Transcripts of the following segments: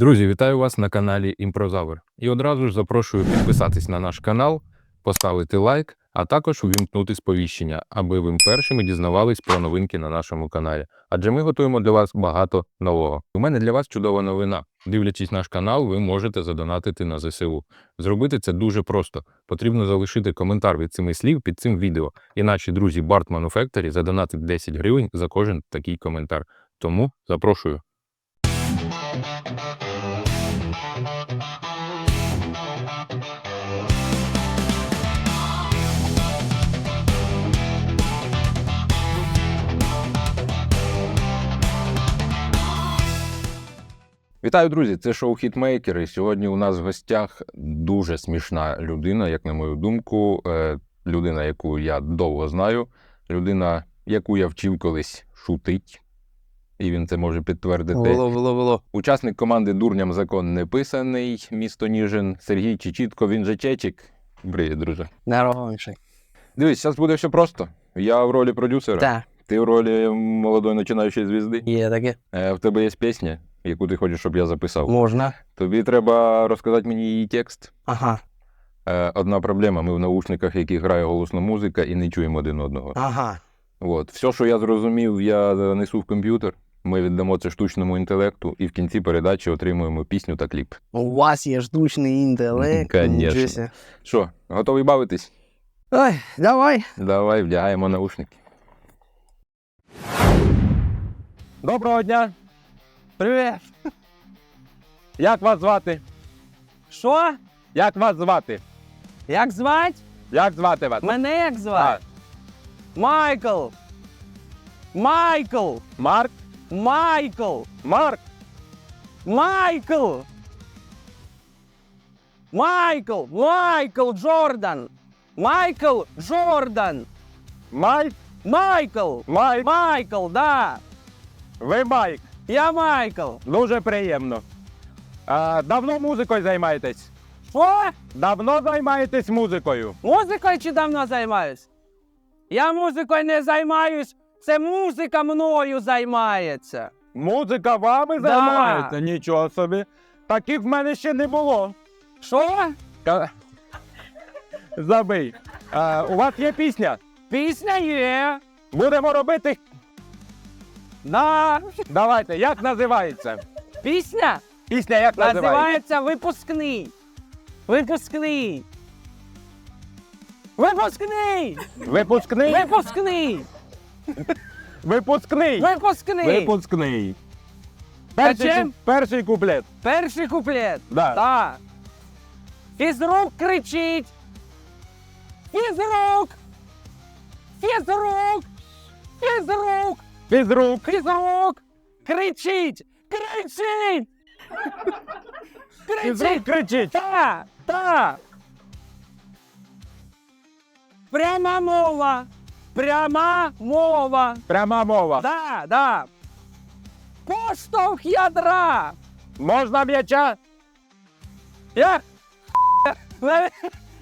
Друзі, вітаю вас на каналі Імпрозавр. І одразу ж запрошую підписатись на наш канал, поставити лайк, а також увімкнути сповіщення, аби ви першими дізнавались про новинки на нашому каналі. Адже ми готуємо для вас багато нового. У мене для вас чудова новина. Дивлячись наш канал, ви можете задонатити на ЗСУ. Зробити це дуже просто. Потрібно залишити коментар від цими слів під цим відео. І наші друзі Bart Manufactory задонатить 10 гривень за кожен такий коментар. Тому запрошую. Вітаю, друзі! Це шоу Хітмейкер. І сьогодні у нас в гостях дуже смішна людина, як на мою думку, Е, людина, яку я довго знаю, людина, яку я вчив колись шутить, і він це може підтвердити. Воло, воло, воло. Учасник команди Дурням закон не писаний, місто Ніжин, Сергій Чечітко, він же Чечик. Привіт, друже. Здоровіший. Дивись, зараз буде все просто. Я в ролі продюсера, Так, ти в ролі молодої починаючої звізди. є таке. Е, в тебе є пісня, яку ти хочеш, щоб я записав. Можна. Тобі треба розказати мені її текст. Ага. Е, одна проблема: ми в наушниках, які грає голосна музика, і не чуємо один одного. Ага. От. Все, що я зрозумів, я занесу в комп'ютер. Ми віддамо це штучному інтелекту, і в кінці передачі отримуємо пісню та кліп. У вас є штучний інтелект. Конечно. Що, готовий бавитись? Ой, давай. Давай вдягаємо наушники. Доброго дня! Привіт. Як вас звати? Що? Як вас звати? Як звать? Як звати вас? Мене як звать? Майкл. Майкл. Марк? Майкл. Марк? Майкл. Майкл. Майкл Джордан. Майкл Джордан. Майк? Майкл. Майк? Майкл, да. Ви Майк. Я Майкл. Дуже приємно. А, давно музикою займаєтесь? Що? Давно займаєтесь музикою? Музикою чи давно займаюсь? Я музикою не займаюсь, це музика мною займається. Музика вами Да. займається? Нічого собі. Таких в мене ще не було. Що? Ка- Забий. А, у вас є пісня? Пісня є. Будемо робити. Да. Давайте, як називається? Пісня Пісня як називається? називається Випускний. Випускний. Випускний! Випускний? Випускний! Випускний. Випускний! Випускний. Перший, ку- перший куплет. Перший куплет. Да. Так. Фізрук кричить. Фізрук! Фізрук! Фізрук! Фізрук. Фізрук! Кричить! Кричить! Фізрук Кричить! кричить. Та! Та! Пряма мова! Пряма мова! Пряма мова. Да, да! Поштовх ядра! Можна м'яча? Я?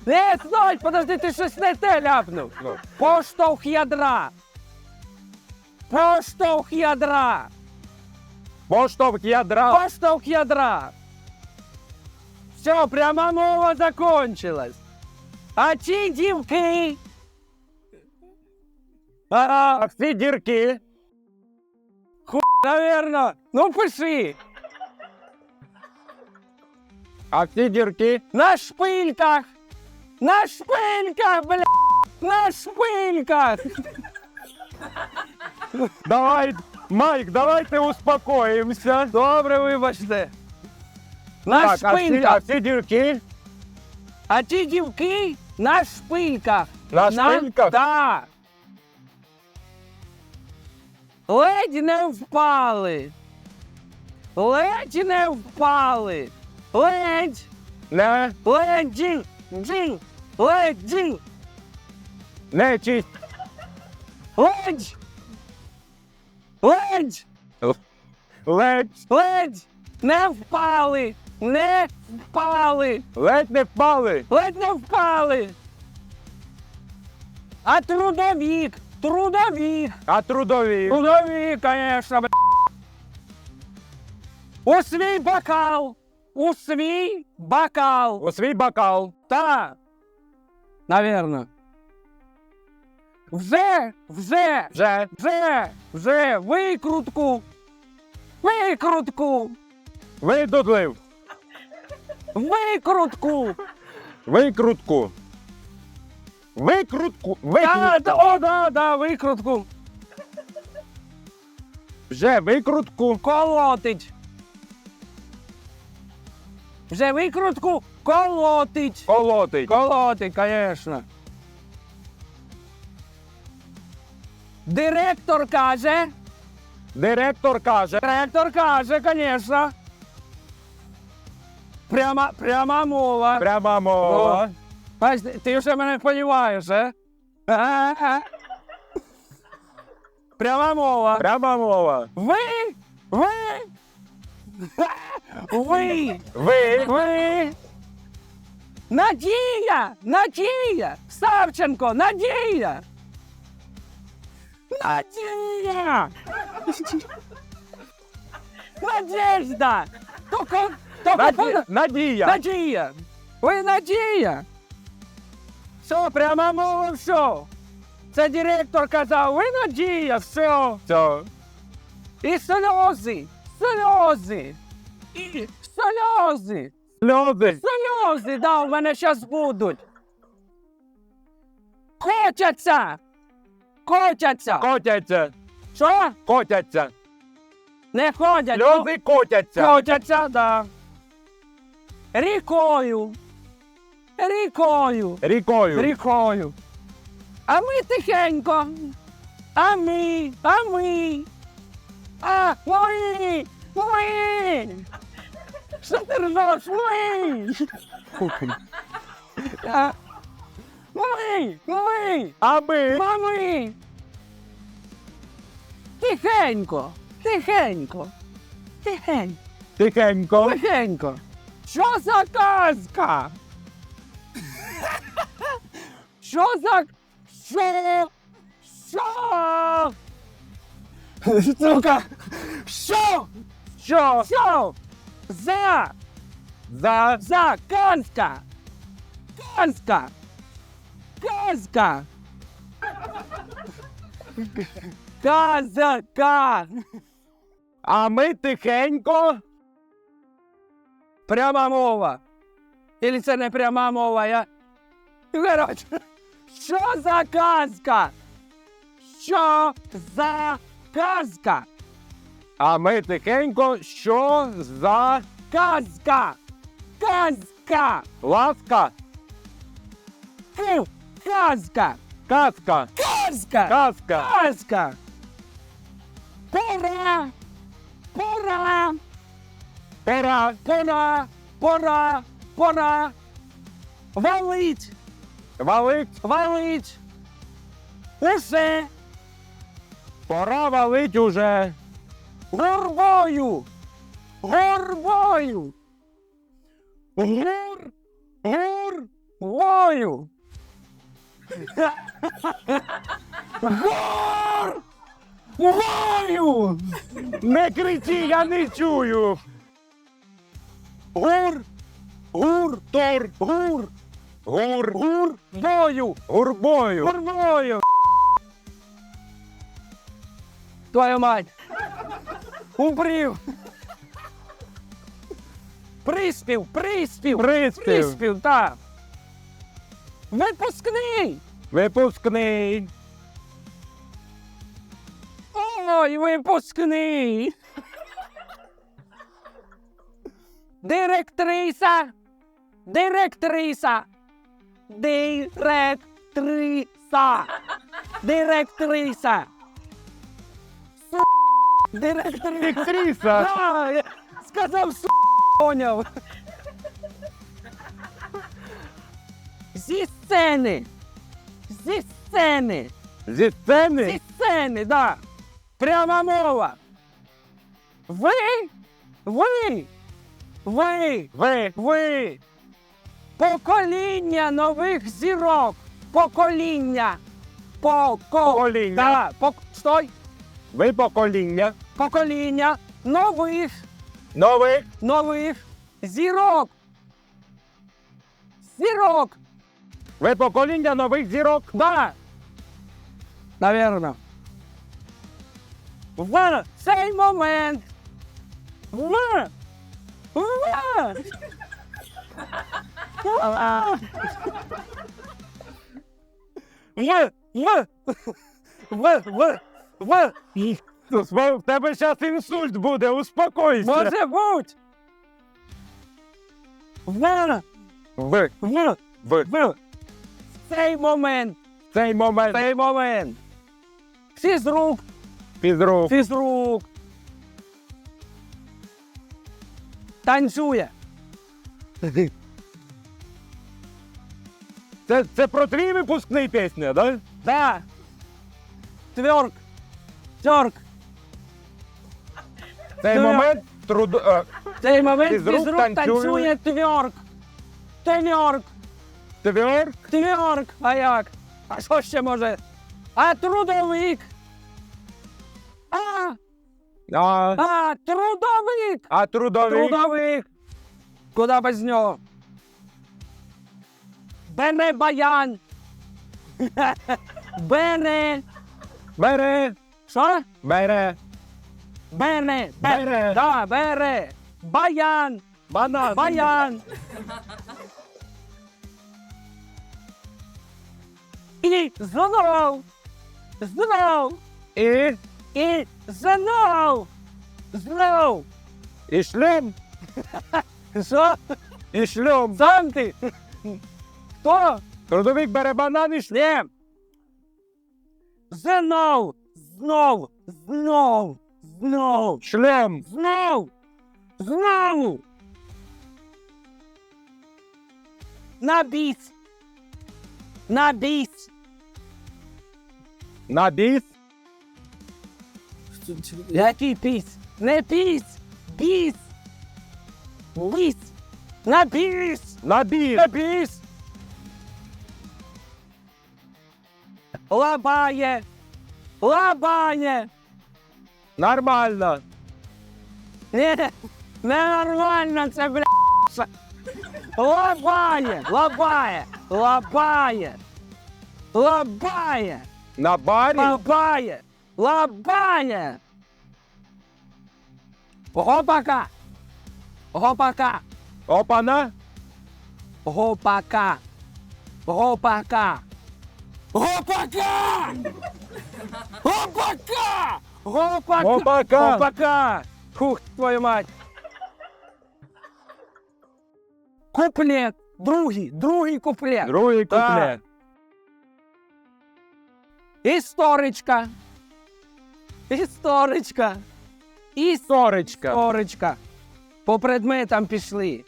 Не, стой, подожди, ти щось не те ляпнув. Ну. Поштовх ядра. Поштовх ядра. Поштовх ядра. Поштовх ядра. Все, пряма мова закончилась. А ті дівки. А, А всі дірки. наверно. Ну пиши. А всі дірки. На шпильках. На шпильках, бля. На шпильках. Давай, Майк, давайте успокоїмося. Добре, вибачте. На Так, а всі, а шпильках. всі дірки. А ті дівки на шпильках. На шпильках? Так. Ледь не впали. Ледь не впали. Ледь. Не, Ледь джин. Джин. Ледь джин. не чисть. Ледь. Ледь. Ледь, Ледь. Не впали. Не впали. ледь не впали. Ледь не впали. А трудовік, трудовік, А трудові. трудовік, конечно, бля. У свій бокал. У свій бокал. У свій бокал. Та. Навірно. Вже, вже, Вже. вже, вже, викрутку. Викрутку. Видудлив. Викрутку. Викрутку. Викрутку. Да, Викрутку. да, о, да, да, викрутку. Вже викрутку. Колотить. Вже викрутку колотить. Колотить. Колотить, конечно. Директор каже. Директор каже. Директор каже, конечно. Пряма, пряма мова. Пряма мова. Бач, ти- ти вже мене розумієш, е? Ага. Пряма мова. Пряма мова. Ви, ви, ви, Ви. ви. Надія, Надія, Савченко, Надія. Надія. Надежда. Только, только Наді... Надія. Надія! Ви Надія! Все, прямо мова, все. Це директор казав, ви Надія, все. Все. І сльози, сльози, і сльози, Сльози. сльози, да, у мене зараз будуть. Котяться! Котяться! Котяться. Що? Котяться. Не ходять. Сльози котяться. Котяться, да. Рікою. Рікою. Рікою. Рікою. А ми тихенько. А ми, а ми. А ми, ми. Що ти ржеш? Ми. А, Ми, ми, А ми. мами. Тихенько, тихенько, тихенько, Тихенько. тихенько. Що за казка? Що за... Що? Що? Сука! Що? Що? Що? За! За. За! Казка! Казка! Казка! Казка! А ми тихенько. Пряма мова. Или це не пряма мова, я. Коротше, що за казка? Що за казка? А ми тихенько. Що за Казка! Казка! ласка? Фу! Казка! Казка. Казка! Казка. Казка! Пора! Пора! Пора. Пора! Пора! Пора! Валить! Валить. Валить! Усе! Пора валить уже. Горбою! Горбою! Гор! Гор! Вою! Гор! Вою! Не кричи, я не чую. Гур! Гур! Тор. Гур! Гур. Гур! Бою! Гурбою. Горбою! Твою мать! Упрів! Приспів! Приспів! Приспів. Приспів, так! Випускний! Випускний. Ой, випускний! Директриса! Директриса! Директриса! Директриса! Директриса! Да, я сказав су... поняв. Зі сцени! Зі сцени! Зі сцени. Зі сцени, да. Пряма мова. Ви, ви, ви, Ви. ви. Покоління нових зірок. Покоління. Поко... Покоління. Да, пок... Стой. Ви покоління. Покоління нових Нових. нових зірок. Зірок. Ви покоління нових зірок. Да. Наверно. В цей момент. В. В. В. В. В. В. В. В тебе зараз інсульт буде, успокойся. Може бути. В. В. В. В. В. Цей момент. Цей момент. Цей момент. Фізрук. Фізрук. Фізрук. Танцює. Це, це про твій випускний пісня, да? Да. Тверк. Тверк. Цей Ну, момент труд... е, Цей момент Фізрук фізрук, танцює. танцює тверк. Тверк. Тверк. Тверк. А як? А що ще може? А трудовик. А, А, а трудовик. а трудовик. Трудовик. Куда без нього? Бере баян. Бере. Бере. Що? Бере. Бере. Бере. Да, бере. Баян. Банан. Баян. І знов. Знов. І, І знов. Знов. і шлем. Що? І шлем. Сам ти? Хто? Трудовик бере банан і шлем. Знов. Знов. Знов. Знов. Шлем. Знов. Знову. На біс. На Надис? Який піс? Не піс! біс, Ліс! Набіс! Набіс! Набіс! Лабає! Лабає! Нормально! Не, не нормально це, бля! Лабає! Лабає! Лабає, лабає, На барі. лабає, лабає. Гопака, гопака, Опана. гопака, гопака, гопака, гопака, гопака, Гопака. гопака. Хух, твою мать. Куплет, другий, другий куплет. Другий куплет. Історичка. Історичка. Сорочка. Історичка. По предметам пішли.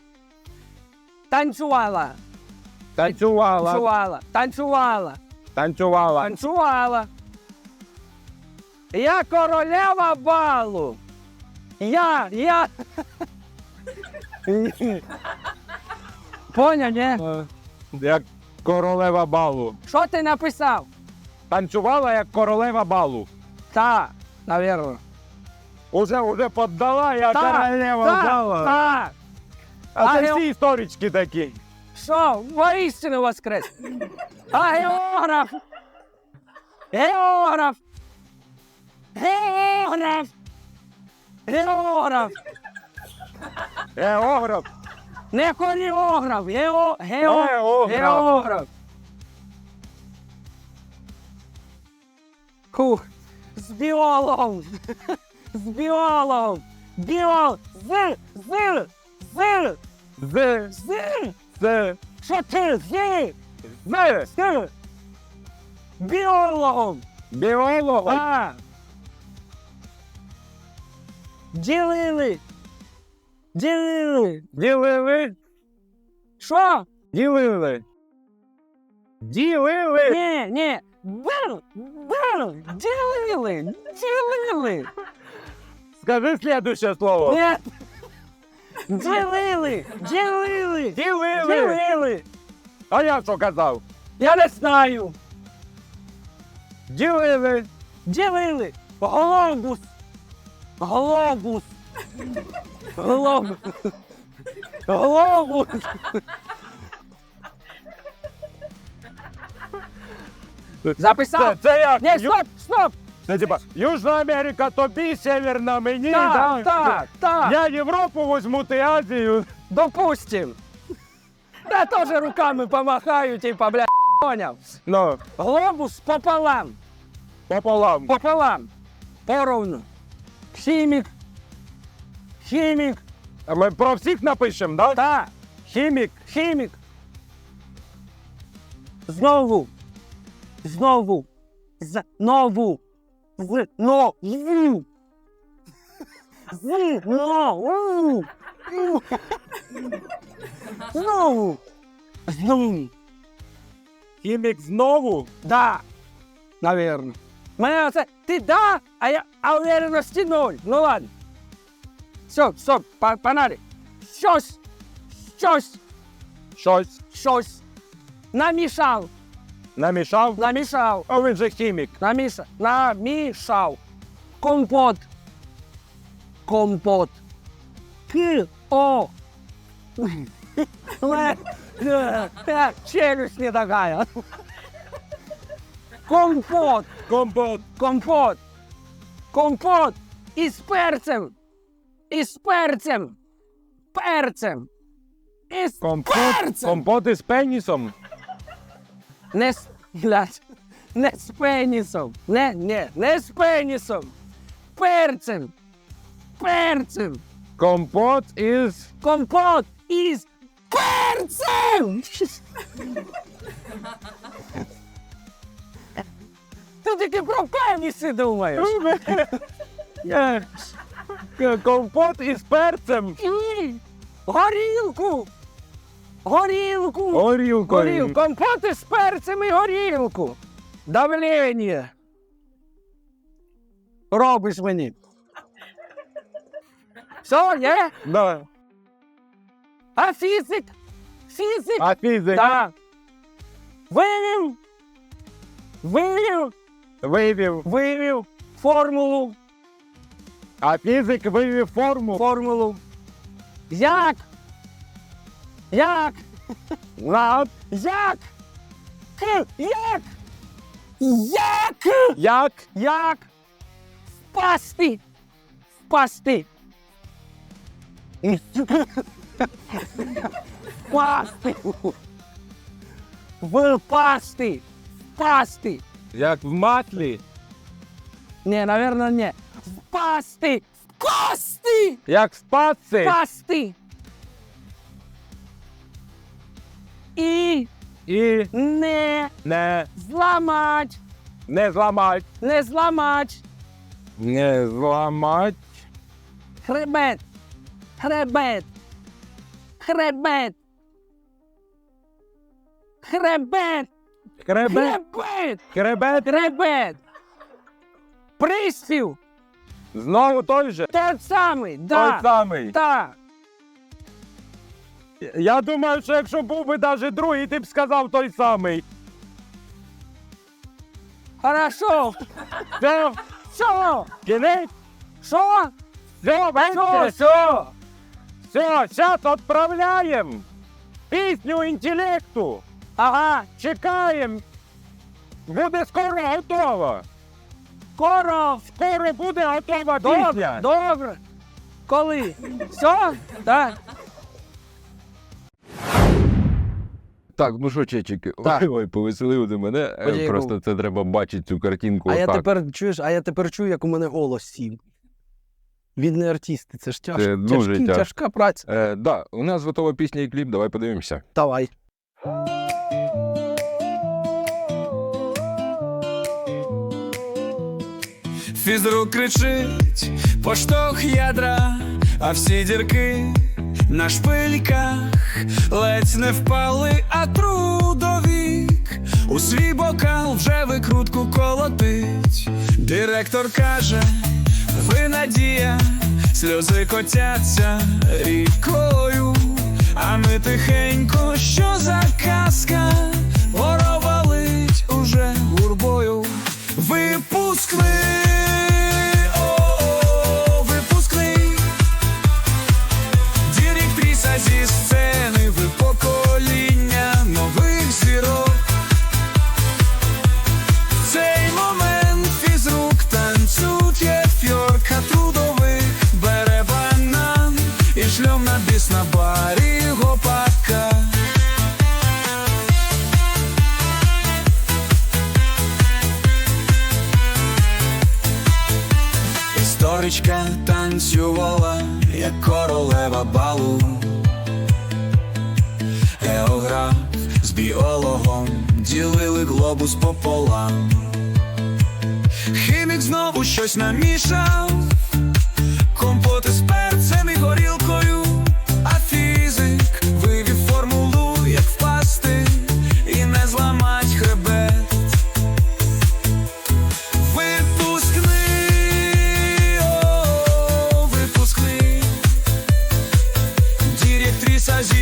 Танцювала. Танцювала. Танцювала. Танцювала. Танцювала. Танцювала. Я королева балу. Я, я. Поняв, ні? Е, Як королева балу. Що ти написав? Танцювала як королева балу. Та, навірно. Уже, уже поддала, я Та, королева та, бала. та. А це А, всі історички такі. Що? Воістину воскрес. А географ. Географ. Географ. Географ. Географ. Не хореограф. Гео... Гео... Географ. Географ. Хух. З біологом. З біологом. Біо... З... З... З... З. З... З. Що ти? З... З. З... Біологом. Біолог. А. Ділили. Ділили. Ділили. Що? Ділили. Ділили. Ні, ні. Бил, бил, ділили, ділили. Скажи следующее слово. Ні. Ділили, ділили, Ділили. ділили. А я що казав? Я не знаю. Ділили. Ділили. Глобус. Глобус. Глобус. Глобус. Це, Записав? це як? Ні, стоп, стоп. Це типа Южна Америка тобі, Северна мені. Так, да? так, так. Я Європу візьму, ти Азію. Допустим. Да тоже руками помахаю, типа, бля, понял. Ну, Глобус пополам. пополам. Пополам. Поровну. Хімік. Хімік. А ми про всіх напишемо, да? Та. Хімік. Хімік. Знову. Знову. Знову. Знову. Знову. Знову. Знову. Хімік знову. Да. Наверно. Мене оце. Ти да, а я а увереності ноль. Ну ладно. Все, стоп, па- панарі. Щось. Щось. Щось Щось. Намішав. намішав. Намішав. А він же хімік. Намішав. Намішав. Компот. Компот. К. О. Ле- Е, Челюсть не такая. Компот. Компот. Компот. Компот. Із перцем. Із перцем. Перцем. Із Компот. перцем. Компот із пенісом. Не з, блядь, не з пенісом. Не, не, не з пенісом. Перцем. Перцем. Компот із. Компот із перцем. Ти тільки про пеніси думаєш. Е, Компот із перцем. І горілку. Горілку. Горілкою. Горілку. Компот із перцем і горілку. Давлення. Робиш мені. Все, є? Да. А фізик? Фізик? А фізик Так. Вивів. Вивів. вивів. Вивів. Формулу. А фізик вивів форму. Формулу. Як? Як? Над. Як? К- Як? Як? Як? Як? Впасти. Впасти. Впасти. Впасти. Впасти. Як в маслі. Не, наверное, не впасти! кости! Як спасти? Впасти! І І не не, зламать! не зламать. Не зламать! Не зламать. Хребет! Хребет! Хребет! Хребет! Хребет. Хребет! Кребет. Хребет! Пристів! Знову той же. Той самий. Той самий. Так. Я думаю, що якщо був би навіть другий, ти б сказав той самий. Хорошо. Все, Що? кінець, Що? все, венче. Що? Все, зараз відправляємо. Пісню інтелекту. Ага. Чекаємо. Буде скоро готова. Скоро. Скоро буде готова Добре. пісня. Добре. Коли? Все? Так. Так, ну що, чечики, Так. ой, ой, повеселили ти мене. Е, Подякував. Просто це треба бачити цю картинку. А я отак. тепер чуєш, а я тепер чую, як у мене голос сів. Він не артист, це ж тяжко. Це дуже тяжкі, тяжка праця. Е, да, у нас готова пісня і кліп, давай подивимося. Давай. Фізрук кричить, поштовх ядра, а всі дірки на шпильках ледь не впали, а трудовік у свій бокал вже викрутку колотить. Директор каже, ви надія, сльози котяться рікою, а ми тихенько, що за казка, воровалить уже гурбою. Випускний, глобус пополам. Хімік знову щось намішав, компоти з перцем і горілкою, а фізик вивів формулу, як впасти і не зламать хребет. Випускний, о, випускний, директриса зі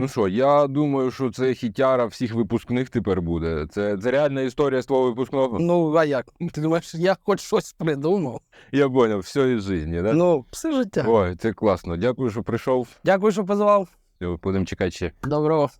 ну що, я думаю, що це хітяра всіх випускних тепер буде. Це, це реальна історія з твого випускного. Ну, а як? Ти думаєш, я хоч щось придумав? Я поняв, все із житті, да? Ну, все життя. Ой, це класно. Дякую, що прийшов. Дякую, що позвав. Будемо чекати ще. Доброго.